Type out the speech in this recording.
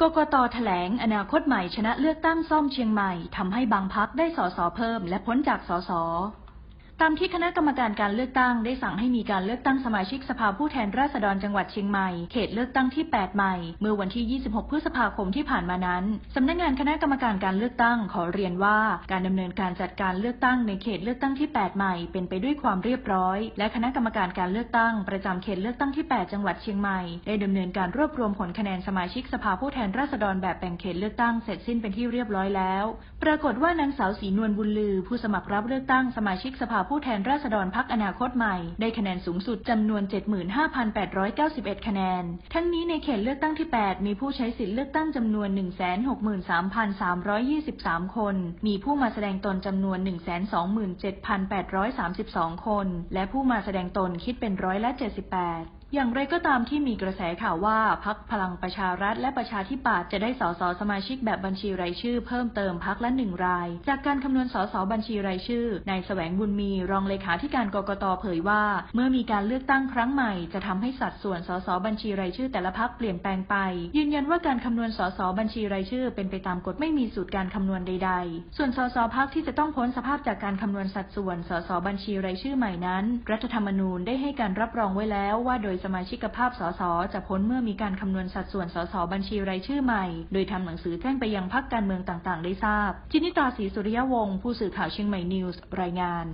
กกตแถลงอนาคตใหม่ชนะเลือกตั้งซ่อมเชียงใหม่ทำให้บางพักได้สสเพิ่มและพ้นจากสส ตามที่คณะกรรมการการเลือกตั้งได้สั่งให้มีการเลือกตั้งสมาชิกสภาผู้แทนราษฎรจังหวัดเชียงใหม่ เขตเลือกตั้งที่ 8 ใหม่ เมื่อวันที่ 26 พฤษภาคมที่ผ่านมานั้น สำนักงานคณะกรรมการการเลือกตั้งขอเรียนว่า การดำเนินการจัดการเลือกตั้งในเขตเลือกตั้งที่ 8 ใหม่ เป็นไปด้วยความเรียบร้อย และคณะกรรมการการเลือกตั้งประจำเขตเลือกตั้งที่ 8 จังหวัดเชียงใหม่ ได้ดำเนินการรวบรวมผลคะแนนสมาชิกสภาผู้แทนราษฎรแบบแบ่งเขตเลือกตั้งเสร็จสิ้นเป็นที่เรียบร้อยแล้ว ปรากฏว่านางสาวศรีนวลบุญลือ ผู้สมัครรับเลือกตั้งสมาชิกสภาผู้แทนราษฎรพักอนาคตใหม่ ได้คะแนนสูงสุดจำนวน 75,891 คะแนน ทั้งนี้ในเขตเลือกตั้งที่ 8 มีผู้ใช้สิทธิเลือกตั้งจำนวน 163,323 คน มีผู้มาแสดงตนจำนวน 127,832 คน และผู้มาแสดงตนคิดเป็นร้อยละ 78อย่างไรก็ตามที่มีกระแสข่าวว่าพักพลังประชารัฐและประชาธิปัตย์จะได้สสสมาชิกแบบบัญชีรายชื่อเพิ่มเติมพักละหนึ่งราย จากการคำนวณสสบัญชีรายชื่อนายแสวงบุญมีรองเลขาธิการกกตเผยว่า เมื่อมีการเลือกตั้งครั้งใหม่จะทำให้สัดส่วนสสบัญชีรายชื่อแต่ละพักเปลี่ยนแปลงไป ยืนยันว่าการคำนวณสสบัญชีรายชื่อ เป็นไปตามกฎไม่มีสูตรการคำนวณใด ๆ ส่วนสสพักที่จะต้องพ้นสภาพจากการคำนวณสัดส่วนสสบัญชีรายชื่อใหม่นั้น รัฐธรรมนูญได้ให้การรับรองไว้แล้วว่าโดยสมาชิกภาพสสจะพ้นเมื่อมีการคำนวณสัดส่วนสสบัญชีรายชื่อใหม่ โดยทำหนังสือแจ้งไปยังพักการเมืองต่างๆ ได้ทราบ จินิตาศรีสุริยวงศ์ผู้สื่อข่าวเชียงใหม่นิวส์รายงาน